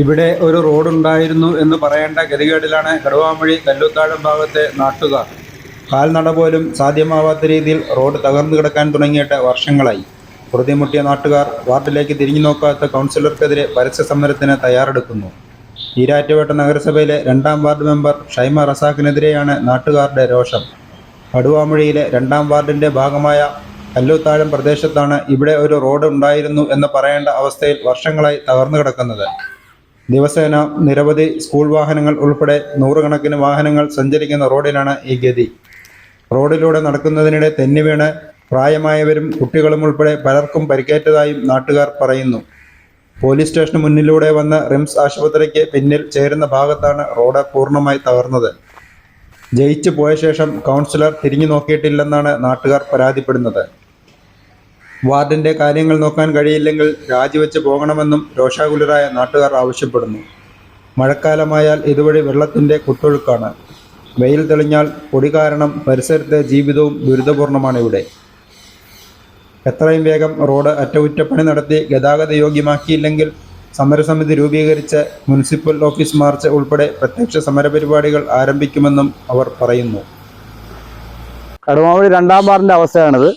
ഇവിടെ ഒരു റോഡുണ്ടായിരുന്നു എന്ന് പറയേണ്ട ഗതികേടിലാണ് കടുവാമൊഴി കല്ലുത്താഴം ഭാഗത്തെ നാട്ടുകാർ. കാൽനട പോലും സാധ്യമാവാത്ത രീതിയിൽ റോഡ് തകർന്നു കിടക്കാൻ തുടങ്ങിയിട്ട് വർഷങ്ങളായി. പ്രതിമുട്ടിയ നാട്ടുകാർ വാർഡിലേക്ക് തിരിഞ്ഞു നോക്കാത്ത കൗൺസിലർക്കെതിരെ പരസ്യ സമരത്തിന് തയ്യാറെടുക്കുന്നു. ഈരാറ്റുപേട്ട നഗരസഭയിലെ രണ്ടാം വാർഡ് മെമ്പർ ഷൈമ റസാഖിനെതിരെയാണ് നാട്ടുകാരുടെ രോഷം. കടുവാമൊഴിയിലെ രണ്ടാം വാർഡിന്റെ ഭാഗമായ കല്ലുത്താഴം പ്രദേശത്താണ് ഇവിടെ ഒരു റോഡ് ഉണ്ടായിരുന്നു എന്ന് പറയേണ്ട അവസ്ഥയിൽ വർഷങ്ങളായി തകർന്നു കിടക്കുന്നത്. ദിവസേന നിരവധി സ്കൂൾ വാഹനങ്ങൾ ഉൾപ്പെടെ നൂറുകണക്കിന് വാഹനങ്ങൾ സഞ്ചരിക്കുന്ന റോഡിലാണ് ഈ ഗതി. റോഡിലൂടെ നടക്കുന്നതിനിടെ തെന്നി വീണ് പ്രായമായവരും കുട്ടികളും ഉൾപ്പെടെ പലർക്കും പരിക്കേറ്റതായും നാട്ടുകാർ പറയുന്നു. പോലീസ് സ്റ്റേഷന് മുന്നിലൂടെ വന്ന റിംസ് ആശുപത്രിക്ക് പിന്നിൽ ചേരുന്ന ഭാഗത്താണ് റോഡ് പൂർണമായി തകർന്നത്. ജയിച്ചു പോയ ശേഷം കൗൺസിലർ തിരിഞ്ഞു നോക്കിയിട്ടില്ലെന്നാണ് നാട്ടുകാർ പരാതിപ്പെടുന്നത്. വാർഡിന്റെ കാര്യങ്ങൾ നോക്കാൻ കഴിയില്ലെങ്കിൽ രാജിവെച്ച് പോകണമെന്നും രോഷാകുലരായ നാട്ടുകാർ ആവശ്യപ്പെടുന്നു. മഴക്കാലമായാൽ ഇതുവഴി വെള്ളത്തിന്റെ കുത്തൊഴുക്കാണ്. വെയിൽ തെളിഞ്ഞാൽ പൊടി കാരണം പരിസരത്തെ ജീവിതവും ദുരിതപൂർണമാണ് ഇവിടെ. എത്രയും വേഗം റോഡ് അറ്റകുറ്റപ്പണി നടത്തി ഗതാഗത യോഗ്യമാക്കിയില്ലെങ്കിൽ സമരസമിതി രൂപീകരിച്ച് മുനിസിപ്പൽ ഓഫീസ് മാർച്ച് ഉൾപ്പെടെ പ്രത്യക്ഷ സമരപരിപാടികൾ ആരംഭിക്കുമെന്നും അവർ പറയുന്നു. കടുവാവഴി രണ്ടാം വാർഡിന്റെ അവസ്ഥയാണിത്.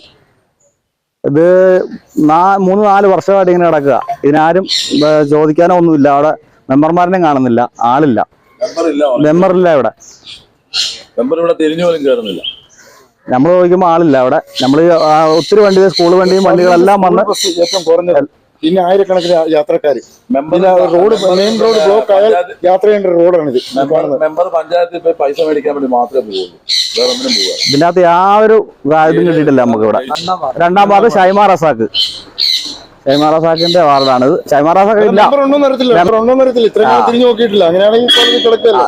ഇത് നാ മൂന്ന് നാല് വർഷമായിട്ട് ഇങ്ങനെ കിടക്കുക. ഇതിനാരും ചോദിക്കാനോ ഒന്നുമില്ല. അവിടെ മെമ്പർമാരനെയും കാണുന്നില്ല. ആളില്ല. മെമ്പറില്ല ഇവിടെ. നമ്മൾ ചോദിക്കുമ്പോൾ ആളില്ല അവിടെ നമ്മൾ ഒത്തിരി വണ്ടി സ്കൂൾ വണ്ടിയും വണ്ടികളെല്ലാം വന്ന് ഏറ്റവും കുറഞ്ഞത് പിന്നെ ആയിരക്കണക്കിന് യാത്രക്കാർ member road main road block ആയാൽ യാത്ര ചെയ്യേണ്ട ഒരു റോഡാണിത്. മെമ്പർ പഞ്ചായത്തിൽ പോയി പൈസ മേടിക്കാൻ വേണ്ടി മാത്രമേ പോകുള്ളൂ വേറെ ഒന്നിനും പോകാൻ ഇതിനകത്ത് അകത്ത് യാതൊരു ഇതും കിട്ടിയിട്ടില്ല നമുക്ക് ഇവിടെ. രണ്ടാം വാർഡ് ഷൈമാ റസാക്ക്. ഷൈമാ റസാക്കിന്റെ ഇത്. ഷൈമാ റസാക്ക് ഇല്ല. തിരിഞ്ഞു നോക്കിയിട്ടില്ല. അങ്ങനെയാണെങ്കിൽ കിടക്കല്ലോ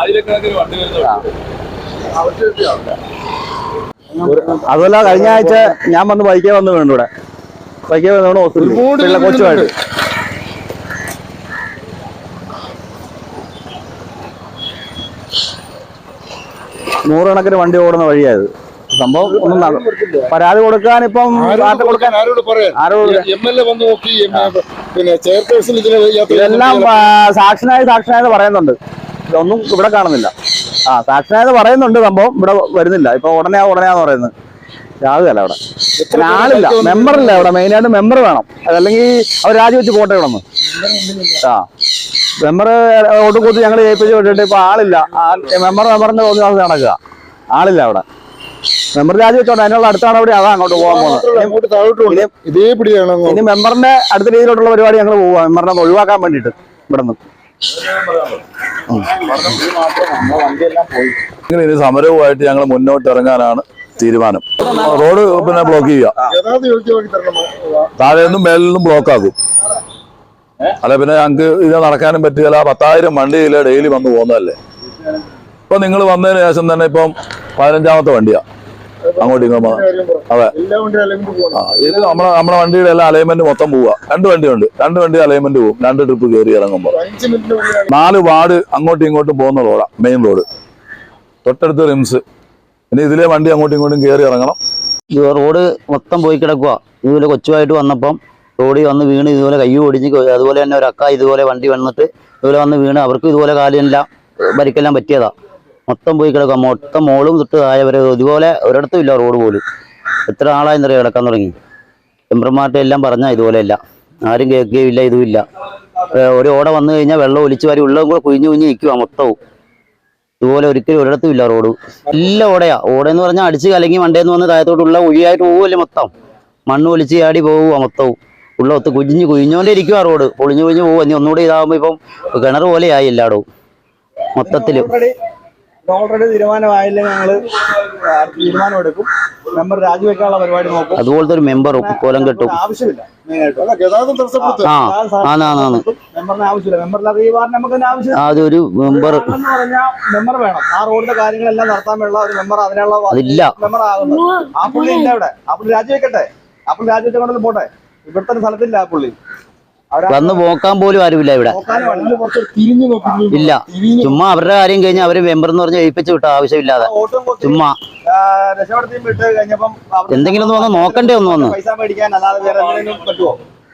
ആയിരക്കണക്കിന് വണ്ടി വരുന്നുണ്ട്. അതുമല്ല കഴിഞ്ഞ ആഴ്ച ഞാൻ വന്ന് ബൈക്കേ വന്ന് വേണ്ട ഇവിടെ. ബൈക്കേ വന്ന് വീണ് ഹോസ്പിറ്റലിൽ കൊച്ചുമായിട്ട് നൂറുകണക്കിന് വണ്ടി ഓടുന്ന വഴിയായത്. സംഭവം ഒന്നും പരാതി കൊടുക്കാൻ ഇപ്പം കൊടുക്കാൻ പിന്നെ ചെയർപേഴ്സൺ ഇതിലെ ഇതെല്ലാം ആ, സാക്ഷനായി സാക്ഷനായെന്ന് പറയുന്നുണ്ട്. ഇതൊന്നും ഇവിടെ കാണുന്നില്ല. ആ സാക്ഷനായത് പറയുന്നുണ്ട് സംഭവം ഇവിടെ വരുന്നില്ല. ഇപ്പൊ ഉടനെയാ ഉടനെയാന്ന് പറയുന്നത്. രാവിലെ അവിടെ. പിന്നെ ആളില്ല. മെമ്പറില്ല ഇവിടെ. മെയിനായിട്ട് മെമ്പർ വേണം. അതല്ലെങ്കിൽ അവർ രാജിവെച്ച് പോട്ടെ ഇവിടെ നിന്ന് ആ. മെമ്പർ ഒട്ടുകൂത്തി ഞങ്ങൾ ജയിപ്പിച്ച് വിട്ടിട്ട് ഇപ്പൊ ആളില്ല. മെമ്പർ മെമ്പറിന്റെ തോന്നി ദിവസം നടക്കുക. ആളില്ല അവിടെ. മെമ്പർ രാജിവെച്ചോണ്ട് അതിനുള്ള അടുത്താണ് അവിടെ അതാ അങ്ങോട്ട് പോകാൻ പോകുന്നത്. ഇനി മെമ്പറിന്റെ അടുത്ത രീതിയിലോട്ടുള്ള പരിപാടി ഞങ്ങൾ പോവാ. മെമ്പറിനെ ഒന്ന് ഒഴിവാക്കാൻ വേണ്ടിയിട്ട് ഇവിടെ നിന്ന് ഇനി സമരവുമായിട്ട് ഞങ്ങൾ മുന്നോട്ട് ഇറങ്ങാനാണ് തീരുമാനം. റോഡ് പിന്നെ ബ്ലോക്ക് തരണം താഴെ നിന്നും മേലിൽ നിന്നും ബ്ലോക്ക് ആക്കും. അല്ല പിന്നെ ഞങ്ങൾക്ക് ഇത് നടക്കാനും പറ്റിയല്ല പത്തായിരം വണ്ടിയില്ല ഡെയിലി വന്നു പോകുന്നതല്ലേ? ഇപ്പൊ നിങ്ങൾ വന്നതിന് ശേഷം തന്നെ ഇപ്പം പതിനഞ്ചാമത്തെ വണ്ടിയാ. അങ്ങോട്ടും ഇങ്ങോട്ടും അതെ. എല്ലാ ഇത് നമ്മളെ നമ്മുടെ വണ്ടിയുടെ എല്ലാം അലൈൻമെന്റ് മൊത്തം പോവുക രണ്ട് വണ്ടിയുണ്ട്. രണ്ട് വണ്ടി അലൈൻമെന്റ് പോകും രണ്ട് ട്രിപ്പ് കയറി ഇറങ്ങുമ്പോൾ നാല് വാർഡ് അങ്ങോട്ടും ഇങ്ങോട്ടും പോകുന്ന റോഡാ മെയിൻ റോഡ് തൊട്ടടുത്ത് റിംസ് ഇനി ഇതിലെ വണ്ടി അങ്ങോട്ടും ഇങ്ങോട്ടും കയറി ഇറങ്ങണം. ഈ റോഡ് മൊത്തം പോയി കിടക്കുക ഇതുപോലെ കൊച്ചുമായിട്ട് വന്നപ്പം റോഡിൽ വന്ന് വീണ് ഇതുപോലെ കൈ ഓടിച്ച് അതുപോലെ തന്നെ ഒരു അക്ക ഇതുപോലെ വണ്ടി വന്നിട്ട് ഇതുപോലെ വന്ന് വീണ്. അവർക്ക് ഇതുപോലെ കാലിനെല്ലാം പരിക്കെല്ലാം പറ്റിയതാ. മൊത്തം പോയി കിടക്കുക. മൊത്തം മോളും തൊട്ട് താഴെ വരെ ഇതുപോലെ ഒരിടത്തും ഇല്ല റോഡ് പോലും. എത്ര ആളായി നിറയെ കിടക്കാൻ തുടങ്ങി. മെമ്പർമാരുടെ എല്ലാം പറഞ്ഞാൽ ഇതുപോലെയല്ല. ആരും കേൾക്കുകയില്ല ഇതുമില്ല. ഒരു ഓട വന്നു കഴിഞ്ഞാൽ വെള്ളം ഒലിച്ചു വാരി ഉള്ളതും കൂടെ കുഴിഞ്ഞു കുഞ്ഞ് നിൽക്കുക മൊത്തവും. ഇതുപോലെ ഒരിക്കലും ഒരിടത്തും ഇല്ല റോഡ്. എല്ലാം ഓടയാ. ഓടെന്ന് പറഞ്ഞാൽ അടിച്ച് കലങ്ങി മണ്ടേന്ന് വന്ന് താഴത്തോട്ടുള്ള ഉഴിയായിട്ട് പോവുമല്ലേ മൊത്തം. മണ്ണ് ഒലിച്ച് ചാടി പോവുക മൊത്തവും. ഉള്ള ഒത്ത് കുഞ്ഞു കുഴിഞ്ഞോണ്ടേ ഇരിക്കുക റോഡ്. പൊളിഞ്ഞു കുഞ്ഞു പോവുക ഇനി ഒന്നുകൂടി ഇതാകുമ്പോൾ ഇപ്പം കിണർ പോലെയായി എല്ലായിടവും. മൊത്തത്തിൽ. ഓൾറെഡി തീരുമാനമായില്ലേ ഞങ്ങൾ തീരുമാനം എടുക്കും മെമ്പർ രാജിവെക്കാനുള്ള പരിപാടി നോക്കും. അതുപോലത്തെ ഒരു മെമ്പർ കോലം കെട്ടും. ആവശ്യമില്ല. മെമ്പറിന് ആവശ്യമില്ല. മെമ്പറില്ലാതെ ഈ വാർഡ് നമുക്ക് ആവശ്യം അതൊരു മെമ്പർ വേണം. ആ റോഡിന്റെ കാര്യങ്ങളെല്ലാം നടത്താനുള്ള ഒരു മെമ്പർ അതിനുള്ള മെമ്പർ ആ പുള്ളി ഇല്ല ഇവിടെ ആ പുള്ളി രാജിവെക്കട്ടെ? ആ പുള്ളി പോട്ടെ? ഇവിടുത്തെ സ്ഥലത്തില്ല ആ പുള്ളി. വന്ന് പോക്കാൻ പോലും ആരുമില്ല ഇവിടെ. ഇല്ല. ചുമ്മാ അവരുടെ കാര്യം കഴിഞ്ഞാൽ അവർ മെമ്പർ എന്ന് പറഞ്ഞ് ഏൽപ്പിച്ചു വിട്ട. ആവശ്യമില്ലാതെ. ചുമ്മാ. എന്തെങ്കിലും ഒന്ന് വന്ന് നോക്കണ്ടേ ഒന്ന് വന്ന്.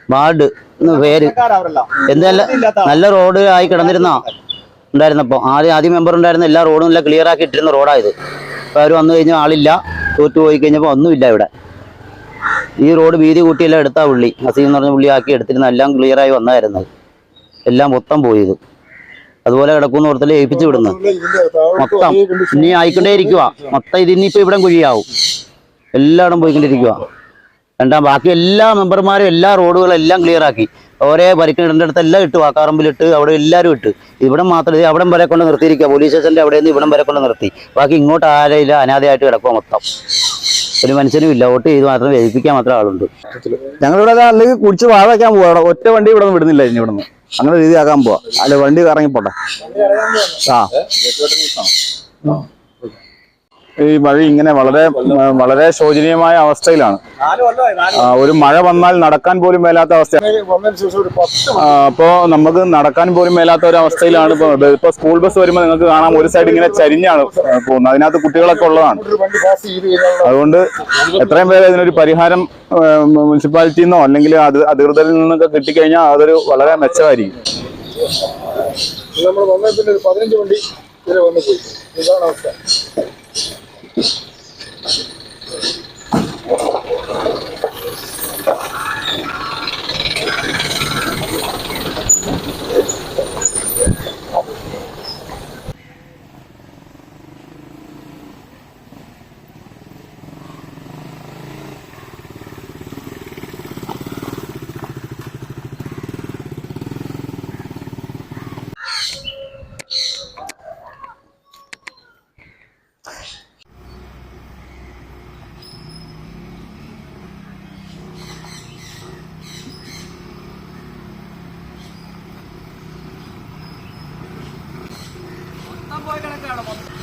വാർഡ് പേര്. എന്തായാലും നല്ല റോഡ് ആയി കിടന്നിരുന്ന ഉണ്ടായിരുന്നപ്പോ. ആദ്യം ആദ്യം മെമ്പർ ഉണ്ടായിരുന്ന എല്ലാ റോഡും എല്ലാം ക്ലിയർ ആക്കി ഇട്ടിരുന്ന റോഡായത് അപ്പൊ അവർ വന്നു കഴിഞ്ഞാൽ ആളില്ല. തോറ്റു പോയി കഴിഞ്ഞപ്പോൾ ഒന്നുമില്ല ഇവിടെ. ഈ റോഡ് വീതി കൂട്ടിയെല്ലാം എടുത്താ പുള്ളി. അസീം എന്ന് പറഞ്ഞ പുള്ളി ആക്കി എടുത്തിരുന്ന എല്ലാം ക്ലിയർ ആയി വന്നായിരുന്നത് എല്ലാം മൊത്തം പോയത്. അതുപോലെ കിടക്കുന്ന ഓർത്തല്ലേ ഏൽപ്പിച്ചു വിടുന്നു. മൊത്തം ഇനി ആയിക്കൊണ്ടേ ഇരിക്കുക മൊത്തം ഇതിനിപ്പോ ഇവിടെ കുഴിയാവും. എല്ലായിടം പോയിക്കൊണ്ടിരിക്കുക രണ്ടാം ബാക്കി എല്ലാ മെമ്പർമാരും എല്ലാ റോഡുകളും എല്ലാം ക്ലിയർ ആക്കി. ഓരോ പരിക്കിടേണ്ട അടുത്തെല്ലാം ഇട്ട്. വാക്കാറമ്പിലിട്ട് അവിടെ എല്ലാവരും ഇട്ട്. ഇവിടെ മാത്രം ഇത് അവിടം വരെ കൊണ്ട് നിർത്തിയിരിക്കുക. പോലീസ് സ്റ്റേഷന്റെ അവിടെ നിന്ന് ഇവിടം വരെ കൊണ്ട് നിർത്തി. ബാക്കി ഇങ്ങോട്ട് ആരെയില്ല അനാഥയായിട്ട് കിടക്കുക മൊത്തം. ഒരു മനുഷ്യനും ഇല്ല വോട്ട് ചെയ്ത് മാത്രം വേദിപ്പിക്കാൻ മാത്രം ആളുണ്ട് ഞങ്ങളിവിടെ അല്ലെങ്കിൽ കുടിച്ച് വാഴ വയ്ക്കാൻ പോവാ ഒറ്റ വണ്ടി ഇവിടെ നിന്ന് വിടുന്നില്ല ഇനി ഇവിടുന്ന് അങ്ങനെ രീതിയാക്കാൻ പോവാ അല്ല വണ്ടി ഇറങ്ങിപ്പോട്ടെ ആ ഈ വഴി ഇങ്ങനെ വളരെ വളരെ ശോചനീയമായ അവസ്ഥയിലാണ്. നാല് കൊല്ലമായി ആ, ഒരു മഴ വന്നാൽ നടക്കാൻ പോലും മേലാത്ത അവസ്ഥ. വന്നതിന് ശേഷം ഒരു പത്ത് ആ, അപ്പോ നമുക്ക് നടക്കാൻ പോലും മേലാത്ത ഒരു അവസ്ഥയിലാണ് ഇപ്പൊ ഇപ്പൊ സ്കൂൾ ബസ് വരുമ്പോൾ നിങ്ങൾക്ക് കാണാം ഒരു സൈഡ് ഇങ്ങനെ ചരിഞ്ഞാണ് പോകുന്നത്. അതിനകത്ത് കുട്ടികളൊക്കെ ഉള്ളതാണ്. അതുകൊണ്ട് എത്രയും പേരെ ഇതിനൊരു പരിഹാരം മുനിസിപ്പാലിറ്റിയിൽ നിന്നോ അല്ലെങ്കിൽ അത് അധികൃതരിൽ നിന്നൊക്കെ കിട്ടിക്കഴിഞ്ഞാൽ അതൊരു വളരെ മെച്ചമായിരിക്കും. നമ്മൾ വന്നതിൽ പിന്നെ ഒരു പതിനഞ്ച് വണ്ടി ഇതിലെ വന്നു പോയി. ഇതാണ് അവസ്ഥ. പോയി കിടക്കാണ് മൊത്തം.